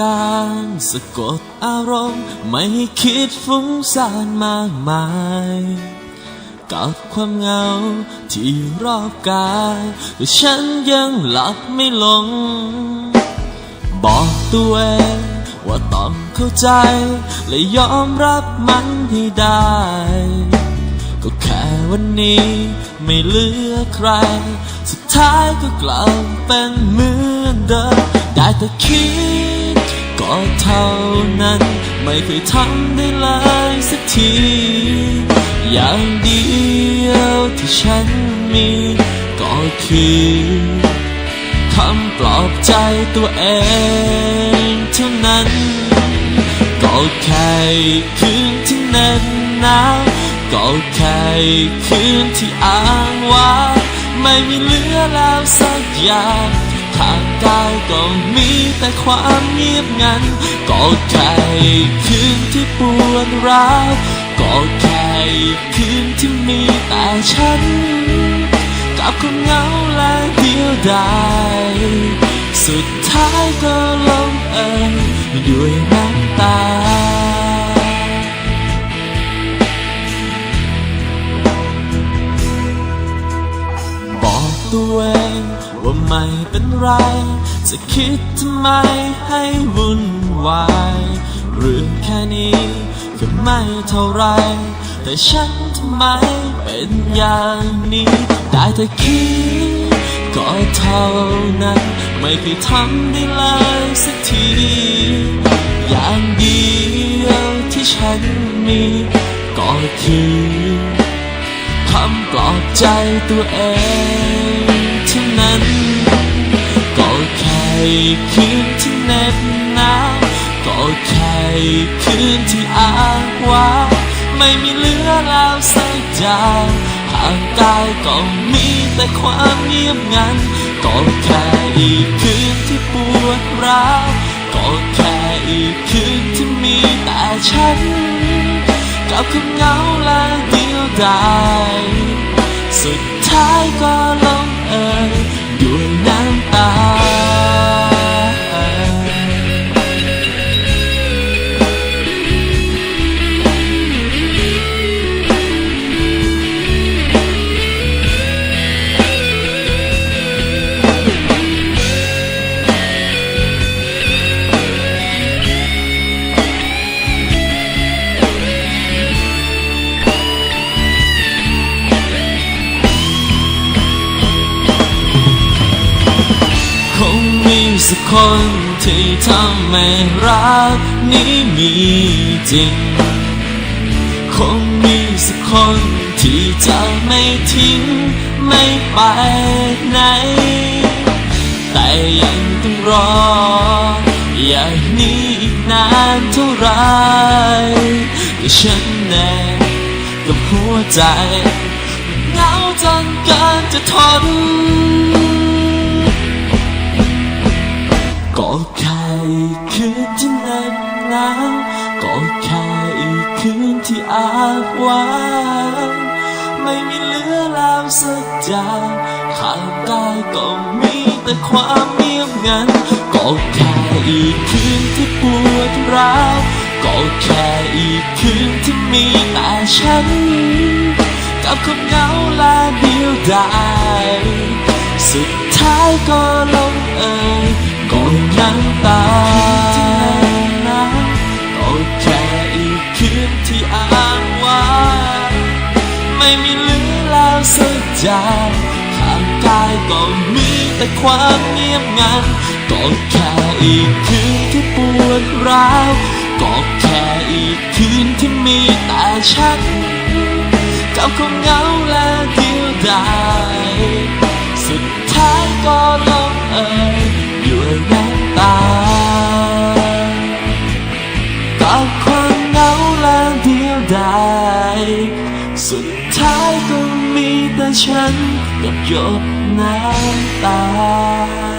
การสะกดอารมณ์ ไม่ให้คิดฟุ้งซ่านมากมาย กับความเหงาที่รอบกายแต่ฉันยังหลับไม่ลง บอกตัวเองว่าต้องเข้าใจ และยอมรับมันให้ได้ ก็แค่วันนี้ไม่เหลือใคร สุดท้ายก็กลับเป็นเหมือนเดิมได้แต่คิด ก็เท่านั้น ไม่เคยทำได้เลยสักที อย่างเดียวที่ฉันมี ก็คือคำปลอบใจตัวเองเท่านั้น ก็แค่คืนที่แน่นหนาวก็แค่คืนที่อ้างว่าไม่มีเหลือแล้วสักอย่าง ทางกายก็มีแต่ความเงียบงันก็แค่คืนที่ปวดร้าวก็แค่คืนที่มีแต่ฉัน กับความเหงาและเดียวดายสุดท้ายก็ลงเอยด้วยน้ำตาบอกตัวเอง ว่าไม่เป็นไร จะคิดทำไมให้วุ่นวายเรื่องแค่นี้ก็ไม่เท่าไร แต่ฉันทำไมเป็นอย่างนี้ ได้แต่คิดก็เท่านั้น ไม่เคยทำได้เลยสักที อย่างเดียวที่ฉันมีก็คือคำปลอบใจตัวเอง ท่านั้น ก็แค่คืนที่เหน็บหนาวก็แค่คืนที่อ้างว่าไม่มีเหลือแล้วสักอย่างห่างกายก็มีแต่ความเงียบงัน ก็แค่อีกคืนที่ปวดร้าวก็แค่อีกคืนที่มีแต่ฉัน กับความเหงาและเดียวดายสุดท้ายก็ลง คนที่ทำให้รักนี้มีจริง คงมีสักคนที่จะไม่ทิ้งไม่ไปไหน แต่ยังต้องรอ อย่างนี้อีกนานเท่าไหรก็ฉันแน่กับหัวใจเหงาจนเกินจะทน ก็แค่คืนที่แน่นหนาวก็แค่อีคืนที่อางว้างไม่มีเหลือล้วสักอย่างข้างกายก็มีแต่ความเงียบงันก็แค่อีกคืนที่ปวดร้าวก็แค่อีกคืนที่มีแต่ฉัน กับความเหงาและเดียวดายสุดท้ายก็ลงเอย ก็น้ำตาก็แค่อีกคืนที่อ้างว่าไม่มีเหลือแล้วสักอย่างข้างกายก็มีแต่ความเงียบงันก็แค่อีกคืนที่ปวดร้าวก็แค่อีกคืนที่มีแต่ฉันกับความเหงาและเดียวดายสุดท้ายก็ลงเอยด้วย ตากับความเหงาและเดียวดายสุดท้ายก็มีแต่ฉันกับหยดน้ำตา